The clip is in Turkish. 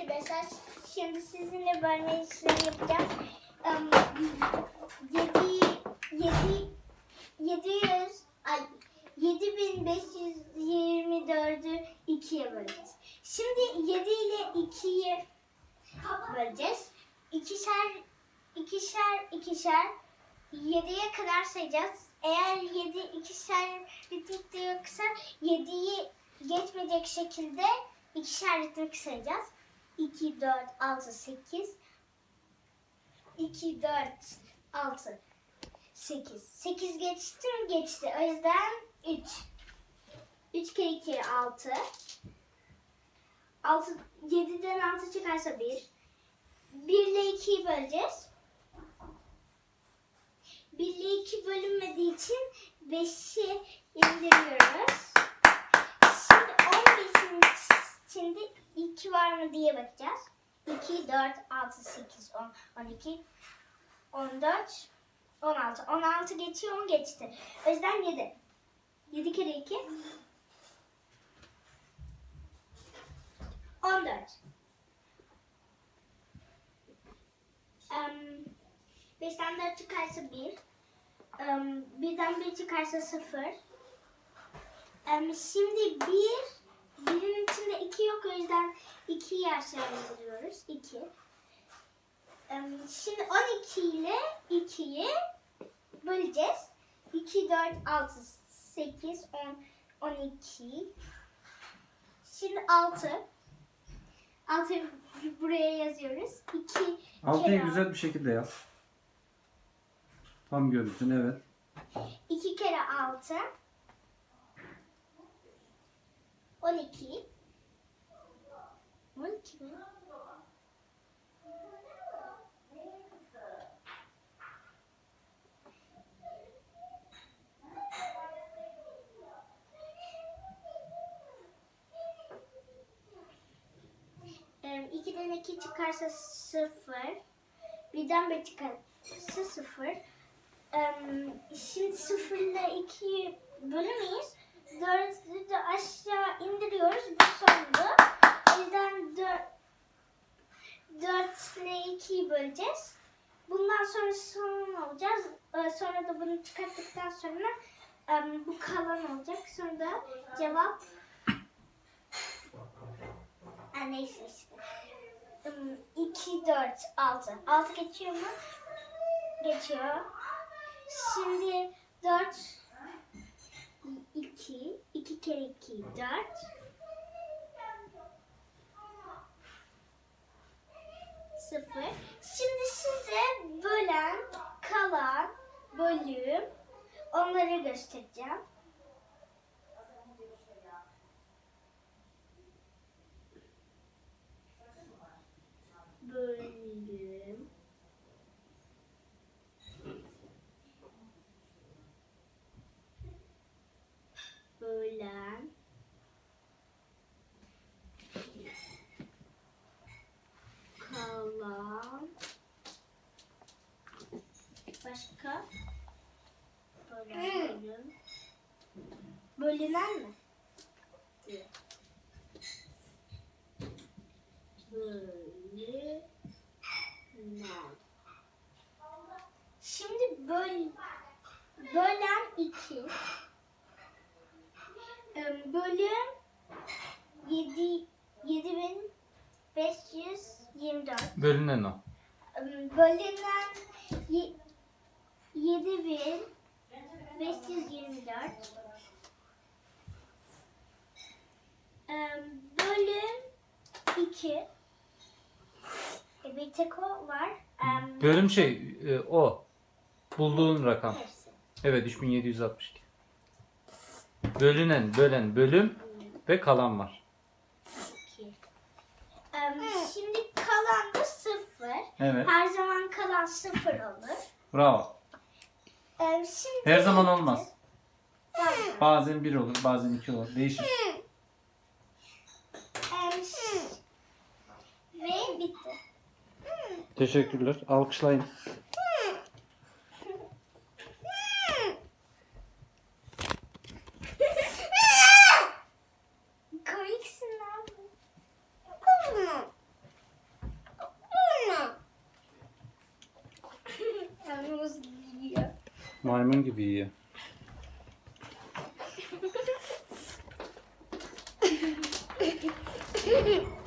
arkadaşlar. Şimdi sizinle bölme işlemi yapacağız. Um, 7 7 700 ay 7524'ü 2'ye böleceğiz. Şimdi 7 ile 2'yi böleceğiz. İkişer ikişer ikişer 7'ye kadar sayacağız. Eğer 7 ikişer ritmikte yoksa 7'yi geçmeyecek şekilde ikişer ritmik sayacağız. 2, 4, 6, 8 2, 4, 6 8 8 geçti mi? Geçti. O yüzden 3 3 kere 2 6 6 7'den 6 çıkarsa 1 1 ile 2'yi böleceğiz. 1 ile 2 bölünmediği için 5'i indiriyoruz. Şimdi 15'in içinde 2 var mı diye bakacağız. 2, 4, 6, 8, 10, 12, 14, 16. 16 geçiyor mu? Geçti. O yüzden 7. 7 kere 2. 14. Um, 5'ten 4 çıkarsa 1. Um, 1'den 1 çıkarsa 0. Um, şimdi 1 1'in içinde 2 yok o yüzden 2'yi aşağı indiriyoruz. 2. Um, şimdi 12 ile 2'yi böleceğiz. 2, 4, 6, 8, 10, 12. Şimdi 6. 6'yı buraya yazıyoruz. 2 Altıyı güzel bir şekilde yaz. Tam görürsün evet. 2 kere 6 12 12 mi? 2'den 2 çıkarsa 0. Birden 1 çıkarsa 0. Em, şimdi 0 ile 2'yi bölemeyiz. 4'ü de aşağı indiriyoruz. Bu sondu. O yüzden 4, 4 ile 2'yi böleceğiz. Bundan sonra son olacağız. Ee, Sonra da bunu çıkarttıktan sonra bu kalan olacak. Sonra da cevap neyse işte. 2, 4, 6. 6 geçiyor mu? Geçiyor. Şimdi 4, 2, 2 kere 2, 4. Sıfır. Şimdi size bölen, kalan, bölüm onları göstereceğim. Bölüm. Bölen. Kalan. Başka? Bölen, bölüm. Bölünen mi? Diyor. Bölünen. Şimdi böl bölen 2 bölüm 7 7524 Bölünen o. bölünen 7524 Em, bölüm 2 E, bir tek o var. Bölüm şey e, o. Bulduğun rakam. hepsi. Evet 3762. Bölünen, bölen, bölüm ve kalan var. Şimdi kalan da sıfır. Evet. Her zaman kalan sıfır olur. Bravo. Em, şimdi Her zaman olmaz. Bazen. Bazen bir olur, bazen iki olur. Değişir. Ş- ve bitti. Teşekkürler. Alkışlayın. Maymun gibi yiyor.